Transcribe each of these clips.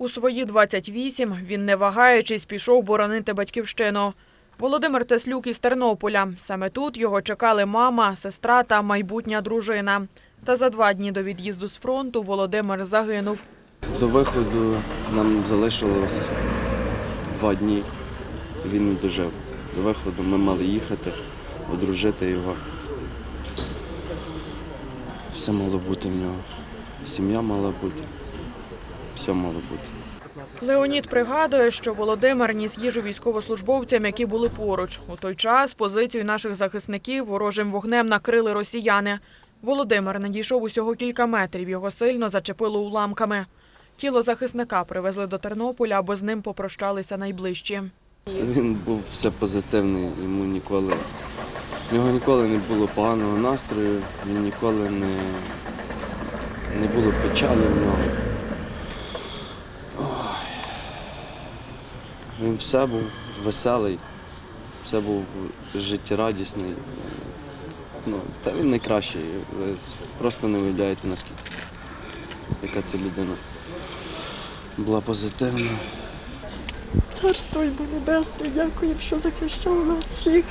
У свої 28 він, не вагаючись, пішов боронити батьківщину. Володимир Теслюк із Тернополя. Саме тут його чекали мама, сестра та майбутня дружина. Та за два дні до від'їзду з фронту Володимир загинув. До виходу нам залишилось два дні. Він не дожив. До виходу ми мали їхати, одружити його. Все мало бути в нього. Сім'я мала бути. Все мало бути. Леонід пригадує, що Володимир ніс їжу військовослужбовцям, які були поруч. У той час позицію наших захисників ворожим вогнем накрили росіяни. Володимир надійшов усього кілька метрів. Його сильно зачепило уламками. Тіло захисника привезли до Тернополя, аби з ним попрощалися найближчі. Він був все позитивний, йому ніколи. В нього ніколи не було поганого настрою, він ніколи не, не було печалі в нього. Він все був веселий, все був життєрадісний. Ну, та він найкращий. Ви просто не уявляєте наскільки. Яка це людина. Була позитивна. Царство йому небесне, дякую, що захищав нас всіх.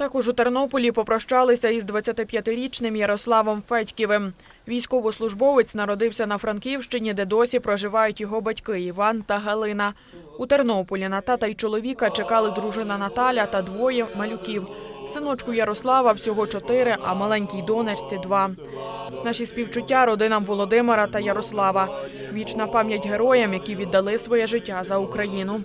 Також у Тернополі попрощалися із 25-річним Ярославом Федьківим. Військовослужбовець народився на Франківщині, де досі проживають його батьки Іван та Галина. У Тернополі на тата й чоловіка чекали дружина Наталя та двоє малюків. Синочку Ярослава всього чотири, а маленькій донечці два. Наші співчуття родинам Володимира та Ярослава. Вічна пам'ять героям, які віддали своє життя за Україну.